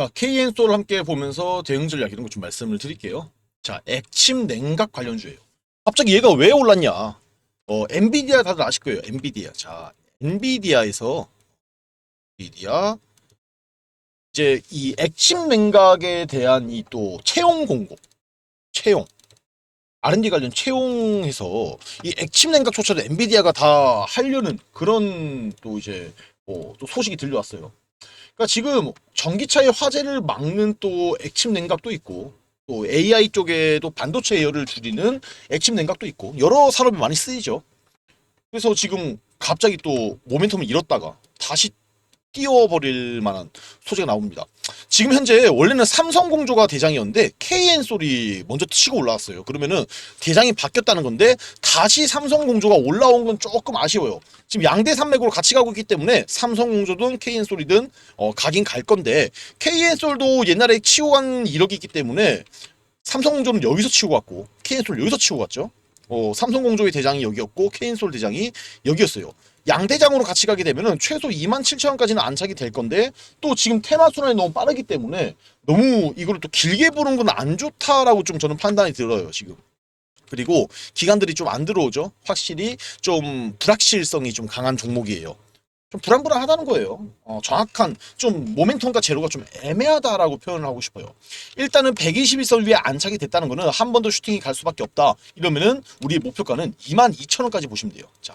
자, KN솔 함께 보면서 대응 전략 이런 거 좀 말씀을 드릴게요. 자, 액침 냉각 관련주예요. 갑자기 얘가 왜 올랐냐? 어, 엔비디아 다들 아실 거예요. 엔비디아. 자, 엔비디아에서 엔비디아 이제 이 액침 냉각에 대한 이 또 채용 공고, 채용 R&D 관련 채용해서 이 액침 냉각조차도 엔비디아가 다 하려는 그런 또 이제 뭐 또 소식이 들려왔어요. 그러니까 지금 전기차의 화재를 막는 또 액침 냉각도 있고 또 AI 쪽에도 반도체 예열을 줄이는 액침 냉각도 있고 여러 산업이 많이 쓰이죠. 그래서 지금 갑자기 또 모멘텀을 잃었다가 다시 띄워버릴 만한 소재가 나옵니다. 지금 현재 원래는 삼성공조가 대장이었는데 KN 소리 먼저 치고 올라왔어요. 그러면은 대장이 바뀌었다는 건데 다시 삼성공조가 올라온 건 조금 아쉬워요. 지금 양대 산맥으로 같이 가고 있기 때문에 삼성공조든 KN 소리든 어, 가긴 갈 건데 KN 솔도 옛날에 치고 간 이력이 있기 때문에 삼성공조는 여기서 치고 갔고 KN 솔 여기서 치고 갔죠. 어, 삼성공조의 대장이 여기였고 KN 솔 대장이 여기였어요. 양대장으로 같이 가게 되면은 최소 2만 7천 원까지는 안착이 될 건데 또 지금 테마 순환이 너무 빠르기 때문에 너무 이거를 또 길게 보는 건 안 좋다라고 좀 저는 판단이 들어요 지금. 그리고 기관들이 좀 안 들어오죠. 확실히 좀 불확실성이 좀 강한 종목이에요. 좀 불안불안하다는 거예요. 어, 정확한 좀 모멘텀과 제로가 좀 애매하다라고 표현을 하고 싶어요. 일단은 121선 위에 안착이 됐다는 거는 한 번 더 슈팅이 갈 수밖에 없다. 이러면은 우리 목표가는 22,000원까지 보시면 돼요. 자,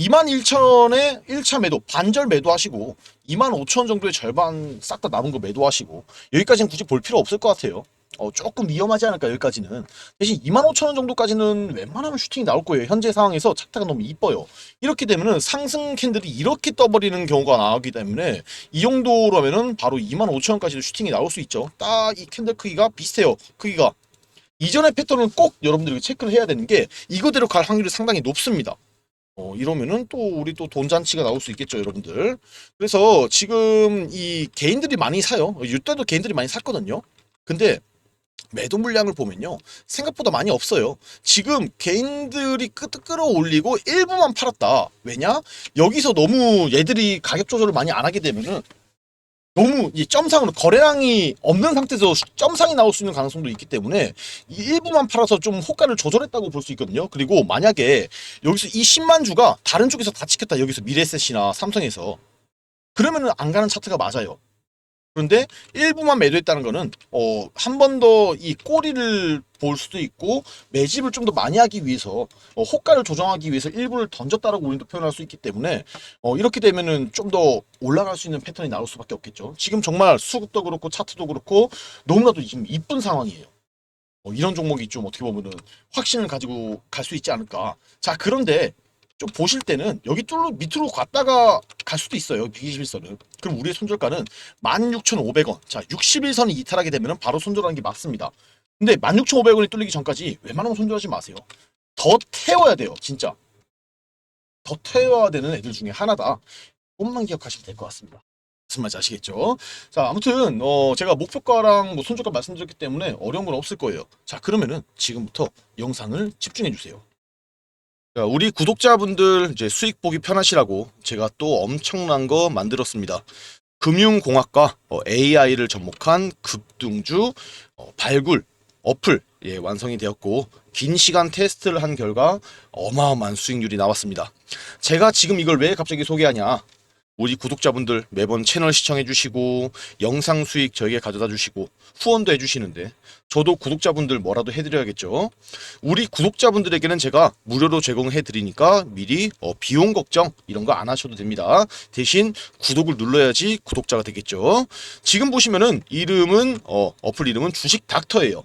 21,000원에 1차 매도 반절 매도하시고 25,000원 정도의 절반 싹 다 남은 거 매도하시고 여기까지는 굳이 볼 필요 없을 것 같아요. 어, 조금 위험하지 않을까 여기까지는 대신 25,000원 정도까지는 웬만하면 슈팅이 나올 거예요. 현재 상황에서 차트가 너무 이뻐요. 이렇게 되면은 상승 캔들이 이렇게 떠버리는 경우가 나오기 때문에 이 정도라면은 바로 25,000원까지도 슈팅이 나올 수 있죠. 딱 이 캔들 크기가 비슷해요. 크기가 이전의 패턴은 꼭 여러분들이 체크를 해야 되는 게 이거대로 갈 확률이 상당히 높습니다. 어, 이러면은 또 우리 또 돈 잔치가 나올 수 있겠죠, 여러분들. 그래서 지금 이 개인들이 많이 사요. 이때도 개인들이 많이 샀거든요. 근데 매도 물량을 보면요. 생각보다 많이 없어요. 지금 개인들이 끄, 끌어올리고 일부만 팔았다. 왜냐? 여기서 너무 얘들이 가격 조절을 많이 안 하게 되면은 너무 이 점상으로 거래량이 없는 상태에서 점상이 나올 수 있는 가능성도 있기 때문에 이 일부만 팔아서 좀 호가를 조절했다고 볼 수 있거든요. 그리고 만약에 여기서 이 10만 주가 다른 쪽에서 다 찍혔다. 여기서 미래셋이나 삼성에서 그러면은 안 가는 차트가 맞아요. 그런데 일부만 매도했다는 거는 어, 한 번 더 이 꼬리를 볼 수도 있고 매집을 좀 더 많이 하기 위해서 어, 호가를 조정하기 위해서 일부를 던졌다라고 우리도 표현할 수 있기 때문에 어, 이렇게 되면은 좀 더 올라갈 수 있는 패턴이 나올 수밖에 없겠죠. 지금 정말 수급도 그렇고 차트도 그렇고 너무나도 지금 이쁜 상황이에요. 어, 이런 종목이 좀 어떻게 보면은 확신을 가지고 갈 수 있지 않을까. 자 그런데 좀 보실 때는 여기 뚫로 밑으로 갔다가 갈 수도 있어요. 121선은. 그럼 우리의 손절가는 16,500원. 자, 61선이 이탈하게 되면 바로 손절하는 게 맞습니다. 근데 16,500원이 뚫리기 전까지 웬만하면 손절하지 마세요. 더 태워야 돼요, 진짜. 더 태워야 되는 애들 중에 하나다. 그것만 기억하시면 될 것 같습니다. 무슨 말인지 아시겠죠? 자, 아무튼 어, 제가 목표가랑 뭐 손절가 말씀드렸기 때문에 어려운 건 없을 거예요. 자, 그러면은 지금부터 영상을 집중해 주세요. 자, 우리 구독자분들 이제 수익 보기 편하시라고 제가 또 엄청난 거 만들었습니다. 금융공학과 AI를 접목한 급등주 어, 발굴 어플 예, 완성이 되었고 긴 시간 테스트를 한 결과 어마어마한 수익률이 나왔습니다. 제가 지금 이걸 왜 갑자기 소개하냐? 우리 구독자분들 매번 채널 시청해 주시고 영상 수익 저에게 가져다 주시고 후원도 해 주시는데 저도 구독자분들 뭐라도 해드려야겠죠. 우리 구독자분들에게는 제가 무료로 제공해 드리니까 미리 어, 비용 걱정 이런 거 안 하셔도 됩니다. 대신 구독을 눌러야지 구독자가 되겠죠. 지금 보시면은 이름은 어, 어플 이름은 주식 닥터예요.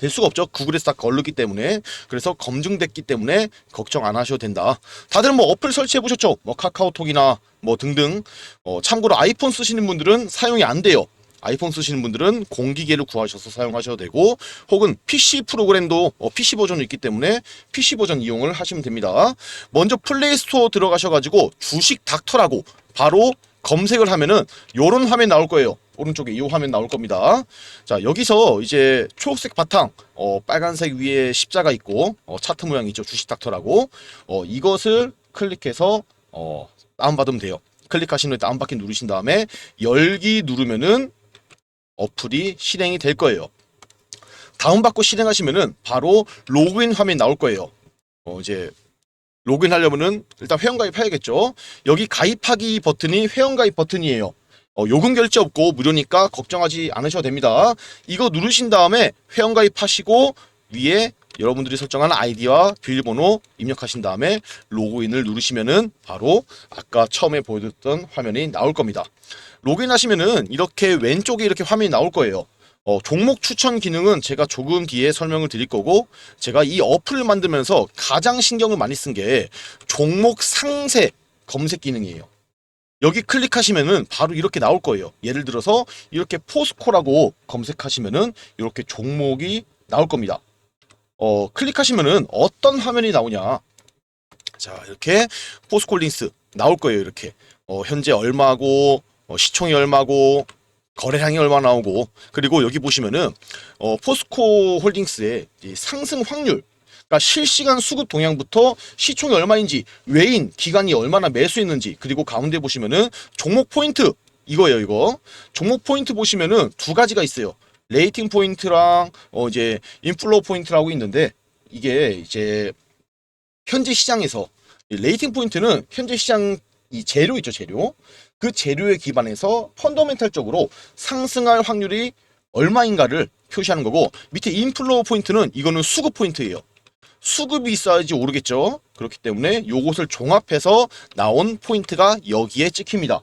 될 수가 없죠. 구글에서 다 걸르기 때문에. 그래서 검증됐기 때문에 걱정 안 하셔도 된다. 다들 뭐 어플 설치해 보셨죠? 뭐 카카오톡이나 뭐 등등. 어, 참고로 아이폰 쓰시는 분들은 사용이 안 돼요. 아이폰 쓰시는 분들은 공기계를 구하셔서 사용하셔도 되고 혹은 PC 프로그램도 어, PC 버전이 있기 때문에 PC 버전 이용을 하시면 됩니다. 먼저 플레이 스토어 들어가셔가지고 주식 닥터라고 바로 검색을 하면은 요런 화면 나올 거예요. 오른쪽에 이 화면 나올 겁니다. 자 여기서 이제 초록색 바탕, 어, 빨간색 위에 십자가 있고 어, 차트 모양 있죠. 주식 닥터라고 어, 이것을 클릭해서 어, 다운받으면 돼요. 클릭하신 후에 다운받기 누르신 다음에 열기 누르면은 어플이 실행이 될 거예요. 다운받고 실행하시면은 바로 로그인 화면 나올 거예요. 어, 이제 로그인 하려면은 일단 회원가입 해야겠죠. 여기 가입하기 버튼이 회원가입 버튼이에요. 어, 요금 결제 없고 무료니까 걱정하지 않으셔도 됩니다. 이거 누르신 다음에 회원가입 하시고 위에 여러분들이 설정한 아이디와 비밀번호 입력하신 다음에 로그인을 누르시면은 바로 아까 처음에 보여줬던 화면이 나올 겁니다. 로그인 하시면은 이렇게 왼쪽에 이렇게 화면이 나올 거예요. 어, 종목 추천 기능은 제가 조금 뒤에 설명을 드릴 거고 제가 이 어플을 만들면서 가장 신경을 많이 쓴 게 종목 상세 검색 기능이에요. 여기 클릭하시면은 바로 이렇게 나올 거예요. 예를 들어서 이렇게 포스코라고 검색하시면은 이렇게 종목이 나올 겁니다. 어, 클릭하시면은 어떤 화면이 나오냐. 자, 이렇게 포스콜린스 나올 거예요. 이렇게. 어, 현재 얼마고, 어, 시총이 얼마고, 거래량이 얼마 나오고, 그리고 여기 보시면은, 어, 포스코 홀딩스의 이 상승 확률, 그러니까 실시간 수급 동향부터 시총이 얼마인지, 외인, 기간이 얼마나 매수했는지, 그리고 가운데 보시면은 종목 포인트, 이거예요, 이거. 종목 포인트 보시면은 두 가지가 있어요. 레이팅 포인트랑 어 이제 인플로우 포인트라고 있는데 이게 이제 현재 시장에서 이 레이팅 포인트는 현재 시장 이 재료 있죠 재료 그 재료에 기반해서 펀더멘탈적으로 상승할 확률이 얼마인가를 표시하는 거고 밑에 인플로우 포인트는 이거는 수급 포인트예요. 수급이 있어야지 오르겠죠. 그렇기 때문에 요것을 종합해서 나온 포인트가 여기에 찍힙니다.